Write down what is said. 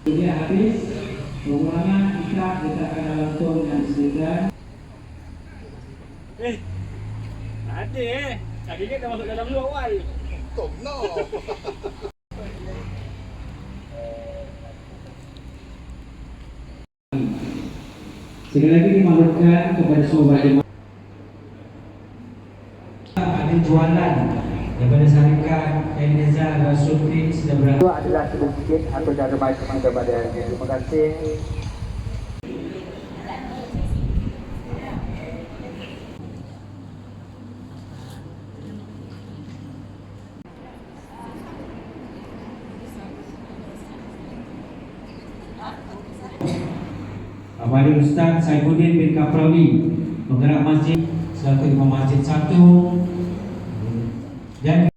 Dia habis pengulangan kita letakkan dalam tong yang disediakan. Eh, ada eh. Tadi dia dah masuk dalam dulu awal. Tom no. Sekali lagi dimaklumkan kepada semua jemaah ada jualan daripada syarikat sudah berada Itu adalah sedikit atau cara baik kepada. Terima kasih. Kepada Ustaz Saifuddin bin Kaprawi Penggerak masjid Selaku Imam Masjid satu Dan